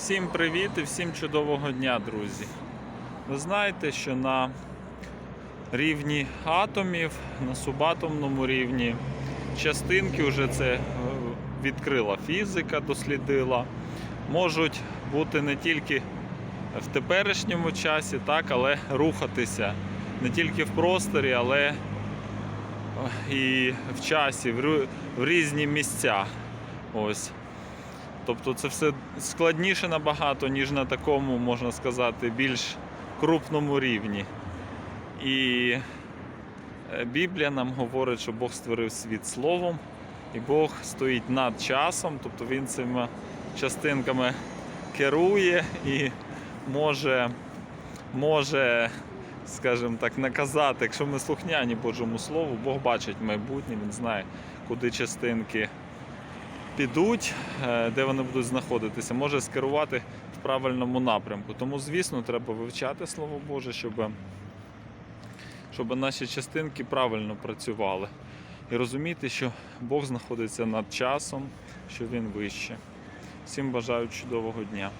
Всім привіт і всім чудового дня, друзі. Ви знаєте, що на рівні атомів, на субатомному рівні частинки вже це е, відкрила фізика, дослідила, можуть бути не тільки в теперішньому часі, так, але рухатися не тільки в просторі, але е, і в часі, в різні місця. Ось. Тобто це все складніше набагато, ніж на такому, можна сказати, більш крупному рівні. І е, Біблія нам говорить, що Бог створив світ словом, і Бог стоїть над часом, тобто Він цими частинками керує і може, може скажімо так, наказати, якщо ми слухняні Божому Слову, Бог бачить майбутнє, Він знає, куди частинки підуть, е, де вони будуть знаходитися, може скерувати в правильному напрямку. Тому, звісно, треба вивчати Слово Боже, щоб, щоб наші частинки правильно працювали. І розуміти, що Бог знаходиться над часом, що Він вище. Всім бажаю чудового дня.